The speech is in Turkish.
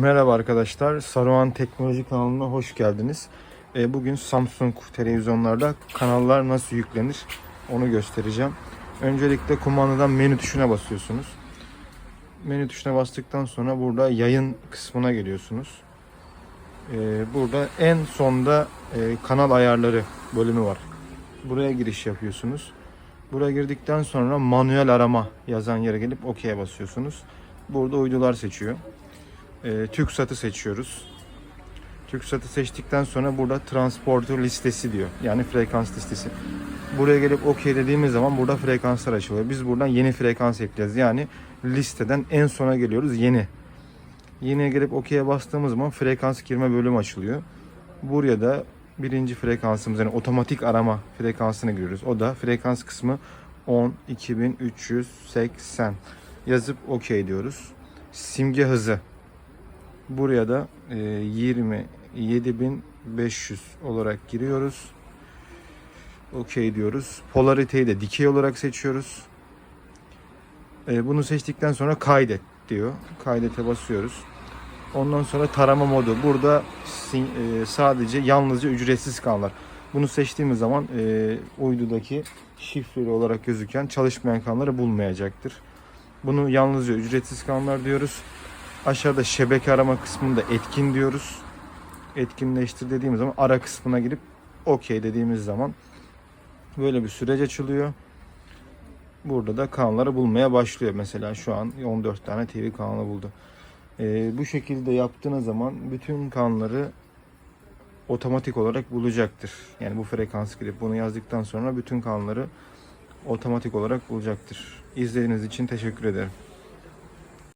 Merhaba arkadaşlar, Saruhan Teknoloji kanalına hoş geldiniz. Ee, Bugün Samsung televizyonlarda kanallar nasıl yüklenir onu göstereceğim. Öncelikle kumandadan menü tuşuna basıyorsunuz. Menü tuşuna bastıktan sonra burada yayın kısmına geliyorsunuz. Ee, Burada en sonda e, kanal ayarları bölümü var. Buraya giriş yapıyorsunuz. Buraya girdikten sonra manuel arama yazan yere gelip OK'ye basıyorsunuz. Burada uydular seçiyor. E, TürkSat'ı seçiyoruz. TürkSat'ı seçtikten sonra burada transporter listesi diyor. Yani frekans listesi. Buraya gelip OK dediğimiz zaman burada frekanslar açılıyor. Biz buradan yeni frekans ekleyeceğiz. Yani listeden en sona geliyoruz yeni. Yeniye gelip OK'ye bastığımız zaman frekans girme bölümü açılıyor. Buraya da birinci frekansımız yani otomatik arama frekansını giriyoruz. O da frekans kısmı 10.2380 yazıp OK diyoruz. Simge hızı Buraya da e, 27.500 olarak giriyoruz. Okey diyoruz. Polarity'yi de dikey olarak seçiyoruz. E, bunu seçtikten sonra kaydet diyor. Kaydete basıyoruz. Ondan sonra tarama modu. Burada e, sadece yalnızca ücretsiz kanallar. Bunu seçtiğimiz zaman e, uydudaki şifreli olarak gözüken çalışmayan kanalları bulmayacaktır. Bunu yalnızca ücretsiz kanallar diyoruz. Aşağıda şebeke arama kısmında etkin diyoruz. Etkinleştir dediğimiz zaman ara kısmına girip okey dediğimiz zaman böyle bir süreç açılıyor. Burada da kanalları bulmaya başlıyor. Mesela şu an 14 tane TV kanalı buldu. Ee, bu şekilde yaptığınız zaman bütün kanalları otomatik olarak bulacaktır. Yani bu frekans girip bunu yazdıktan sonra bütün kanalları otomatik olarak bulacaktır. İzlediğiniz için teşekkür ederim.